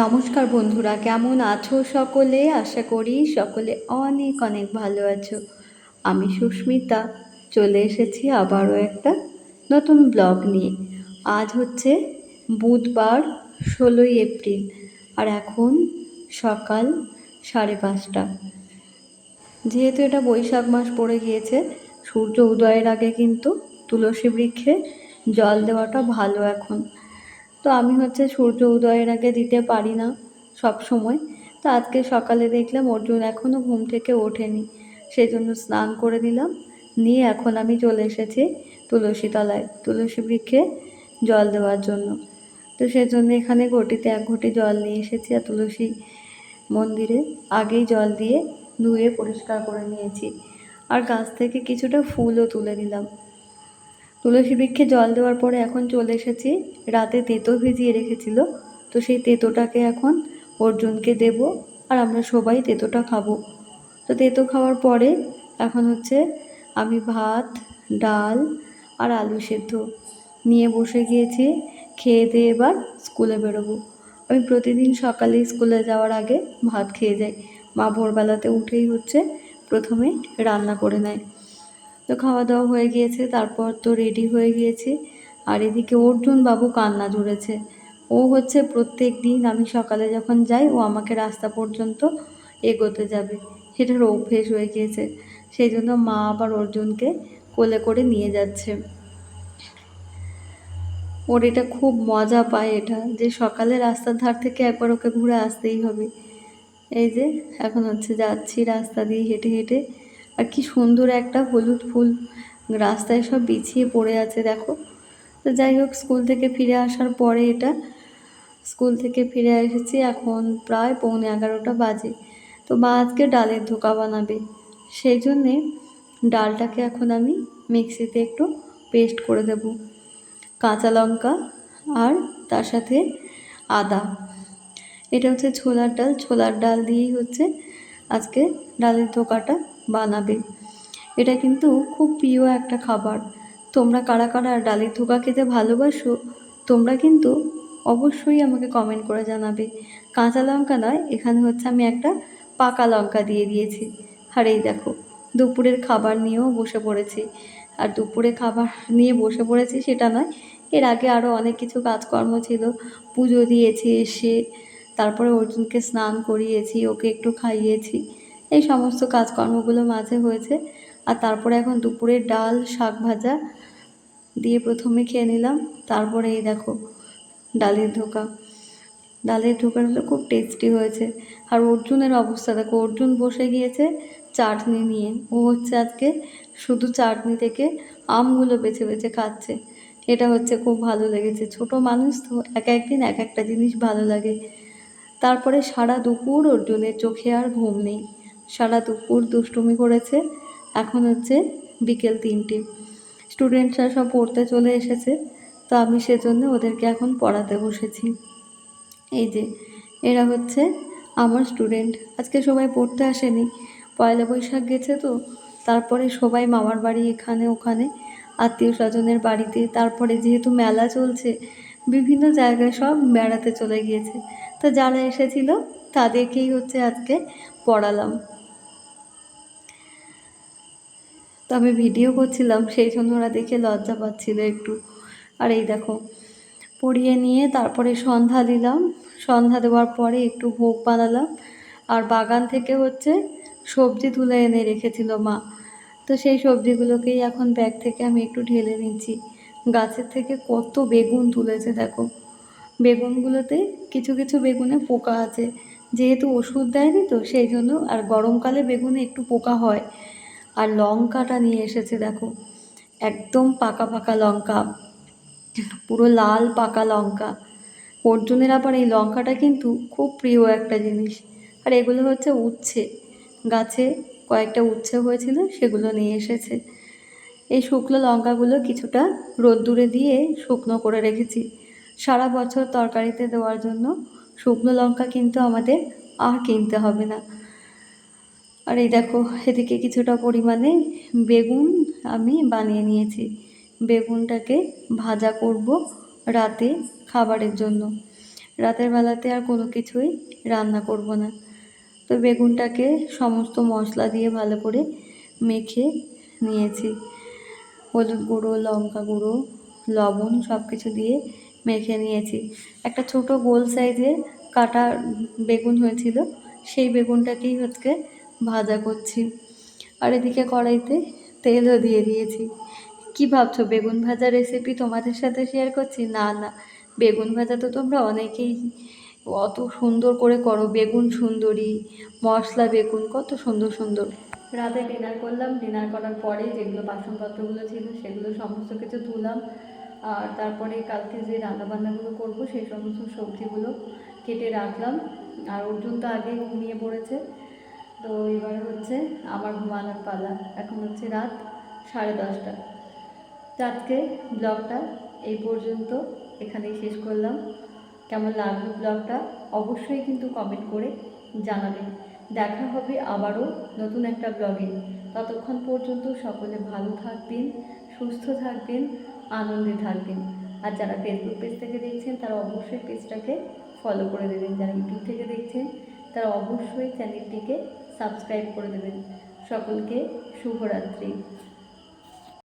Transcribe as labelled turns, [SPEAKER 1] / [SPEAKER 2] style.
[SPEAKER 1] নমস্কার বন্ধুরা, কেমন আছো সকলে? আশা করি সকলে অনেক অনেক ভালো আছো। আমি সুস্মিতা, চলে এসেছি আবারও একটা নতুন ব্লগ নিয়ে। আজ হচ্ছে বুধবার, ষোলোই এপ্রিল, আর এখন সকাল সাড়ে পাঁচটা। যেহেতু এটা বৈশাখ মাস পড়ে গিয়েছে, সূর্য উদয়ের আগে কিন্তু তুলসী বৃক্ষে জল দেওয়াটা ভালো এখন। তো আমি হচ্ছে সূর্য উদয়ের আগে দিতে পারি না সব সময়। তো আজকে সকালে দেখলাম অর্জুন এখনও ঘুম থেকে ওঠেনি। সেই জন্য স্নান করে দিলাম নিয়ে এখন আমি চলে এসেছি তুলসী তলায় তুলসী বৃক্ষে জল দেওয়ার জন্য। তো সেজন্য এখানে ঘটিতে এক ঘটি জল নিয়ে এসেছি আর তুলসী মন্দিরে। আগেই জল দিয়ে ধুয়ে পরিষ্কার করে নিয়েছি। আর গাছ থেকে কিছুটা ফুলও তুলে নিলাম। তুলসী বৃক্ষে জল দেওয়ার পরে এখন চলে এসেছি। রাতে তেতো ভিজিয়ে রেখেছিল। তো সেই তেতোটাকে এখন অর্জুনকে দেব আর আমরা সবাই তেতোটা খাব। তো তেতো খাওয়ার পরে এখন হচ্ছে আমি ভাত, ডাল আর আলু সেদ্ধ নিয়ে বসে গিয়েছি। খেয়ে দিয়ে এবার স্কুলে বেরোবো। আমি প্রতিদিন সকালে স্কুলে যাওয়ার আগে ভাত খেয়ে যাই। মা ভোরবেলাতে উঠেই হচ্ছে প্রথমে রান্না করে নেয়। তো খাওয়া দাওয়া হয়ে গিয়েছে, তারপর তো রেডি হয়ে গিয়েছে। আর এদিকে অর্জুন বাবু কান্না জুড়েছে ও হচ্ছে প্রত্যেক দিন আমি সকালে যখন যাই, ও আমাকে রাস্তা পর্যন্ত এগোতে যাবে। সেটার অভ্যেস হয়ে গিয়েছে। সেই জন্য মা আবার অর্জুনকে কোলে করে নিয়ে যাচ্ছে। ওর এটা খুব মজা পায় এটা, যে সকালে রাস্তার ধার থেকে একবার ওকে ঘুরে আসতেই হবে। এই যে, এখন হচ্ছে যাচ্ছি রাস্তা দিয়ে হেঁটে হেঁটে। আর কি সুন্দর একটা হলুদ ফুল রাস্তায় সব বিছিয়ে পড়ে আছে, দেখো। তো যাই হোক, স্কুল থেকে ফিরে আসার পরে এটা, স্কুল থেকে ফিরে এসেছি এখন প্রায় পৌনে এগারোটা বাজে। তো মা আজকে ডালের ধোকা বানাবে, সেই জন্যে ডালটাকে এখন আমি মিক্সিতে একটু পেস্ট করে দেব, কাঁচা লঙ্কা আর তার সাথে আদা। এটা হচ্ছে ছোলার ডাল ছোলার ডাল দিয়েই হচ্ছে আজকে ডালের ধোকাটা। বানাবে। এটা কিন্তু খুব প্রিয় একটা খাবার। তোমরা কারা কারা ডালের ধোকা খেতে ভালোবাসো, তোমরা কিন্তু অবশ্যই আমাকে কমেন্ট করে জানাবে। কাঁচা লঙ্কা নয়, এখানে হচ্ছে আমি একটা পাকা লঙ্কা দিয়ে দিয়েছি। আর এই দেখো, দুপুরের খাবার নিয়েও বসে পড়েছি। আর দুপুরে খাবার নিয়ে বসে পড়েছি সেটা নয়, এর আগে আরও অনেক কিছু কাজকর্ম ছিল। পুজো দিয়েছি এসে, তারপরে অর্জুনকে স্নান করিয়েছি, ওকে একটু খাইয়েছি। এই সমস্ত কাজকর্মগুলো মাঝে হয়েছে। আর তারপরে এখন দুপুরে ডাল, শাক ভাজা দিয়ে প্রথমে খেয়ে নিলাম। তারপরে এই দেখো, ডালের ধোকা ডালের ধোকাটা খুব টেস্টি হয়েছে। আর অর্জুনের অবস্থা, দেখো, অর্জুন বসে গিয়েছে চাটনি নিয়ে। ও হচ্ছে আজকে শুধু চাটনি থেকে আমগুলো বেছে বেছে খাচ্ছে। এটা হচ্ছে খুব ভালো লেগেছে। ছোট মানুষ তো এক একদিন এক একটা জিনিস ভালো লাগে। তারপরে সারা দুপুর অর্জুনের চোখে আর ঘুম নেই। সারা দুপুর দুষ্টুমি করেছে। এখন হচ্ছে বিকেল তিনটে। স্টুডেন্টরা সব পড়তে চলে এসেছে, তো আমি সেজন্য ওদেরকে এখন পড়াতে বসেছি। এই যে, এরা হচ্ছে আমার স্টুডেন্ট। আজকে সবাই পড়তে আসেনি, পয়লা বৈশাখ গেছে তো, তারপরে সবাই মামার বাড়ি এখানে ওখানে, আত্মীয় স্বজনের বাড়িতে, তারপরে যেহেতু মেলা চলছে, বিভিন্ন জায়গায় সব বেড়াতে চলে গিয়েছে। তো যারা এসেছিল তাদেরকেই হচ্ছে আজকে পড়ালাম। তো আমি ভিডিও করছিলাম, সেই জন্য ওরা দেখে লজ্জা পাচ্ছিল একটু। আর এই দেখো, পড়িয়ে নিয়ে তারপরে সন্ধ্যা দিলাম। সন্ধ্যা দেওয়ার পরে একটু ভোগ বানালাম। আর বাগান থেকে হচ্ছে সবজি তুলে এনে রেখেছিল মা। তো সেই সবজিগুলোকেই এখন ব্যাগ থেকে আমি একটু ঢেলে নিচ্ছি। গাছের থেকে কত বেগুন তুলেছে দেখো। বেগুনগুলোতে কিছু কিছু বেগুনে পোকা আছে। যেহেতু ওষুধ দেয়নি তো সেই জন্য আর গরমকালে বেগুনে একটু পোকা হয়। আর লঙ্কাটা নিয়ে এসেছে দেখো, একদম পাকা পাকা লঙ্কা, পুরো লাল পাকা লঙ্কা। অর্জুনের আবার এই লঙ্কাটা কিন্তু খুব প্রিয় একটা জিনিস। আর এগুলো হচ্ছে উচ্ছে। গাছে কয়েকটা উচ্ছে হয়েছিল, সেগুলো নিয়ে এসেছে। এই শুকনো লঙ্কাগুলো কিছুটা রোদ্দুরে দিয়ে শুকনো করে রেখেছি। সারা বছর তরকারিতে দেওয়ার জন্য শুকনো লঙ্কা কিন্তু আমাদের আর কিনতে হবে না। আর এই দেখো, এদিকে কিছুটা পরিমাণে বেগুন আমি বানিয়ে নিয়েছি। বেগুনটাকে ভাজা করব রাতে খাবারের জন্য। রাতের বেলাতে আর কোনো কিছুই রান্না করব না। তো বেগুনটাকে সমস্ত মশলা দিয়ে ভালো করে মেখে নিয়েছি। হলুদ গুঁড়ো, লঙ্কা গুঁড়ো, লবণ সব কিছু দিয়ে মেখে নিয়েছি। একটা ছোট গোল সাইজের কাটা বেগুন হয়েছিল, সেই বেগুনটাকেই হচ্ছে ভাজা করছি। আর এদিকে কড়াইতে তেলও দিয়ে দিয়েছি। কি ভাবছ, বেগুন ভাজা রেসিপি তোমাদের সাথে শেয়ার করছি? না না, বেগুন ভাজা তো তোমরা অনেকেই অত সুন্দর করে করো। বেগুন সুন্দরী, মশলা বেগুন, কত সুন্দর সুন্দর। রাতে ডিনার করলাম ডিনার করার পরে যেগুলো বাসনপত্রগুলো ছিল সেগুলো সমস্ত কিছু ধুলাম। আর তারপরে কালকে যে রান্নাবান্নাগুলো করব, সেই সমস্ত সবজিগুলো কেটে রাখলাম। আর অর্জুন তো আগেই ঘুমিয়ে পড়েছে। তো এবারে হচ্ছে আমার ঘুমানোর পালা। এখন হচ্ছে রাত সাড়ে দশটা। তো আজকে ব্লগটা এই পর্যন্ত। এখানেই শেষ করলাম। কেমন লাগল ব্লগটা? অবশ্যই কিন্তু কমেন্ট করে জানাবেন। দেখা হবে আবারও নতুন একটা ব্লগে। ততক্ষণ পর্যন্ত সকলে ভালো থাকবেন সুস্থ থাকবেন, আনন্দে থাকবেন। আর যারা ফেসবুক পেজ থেকে দেখছেন, তারা অবশ্যই পেজটাকে ফলো করে দেবেন। যারা ইউটিউব থেকে দেখছেন, তারা অবশ্যই চ্যানেলটিকে সাবস্ক্রাইব করে দেবেন। সকলকে শুভরাত্রি।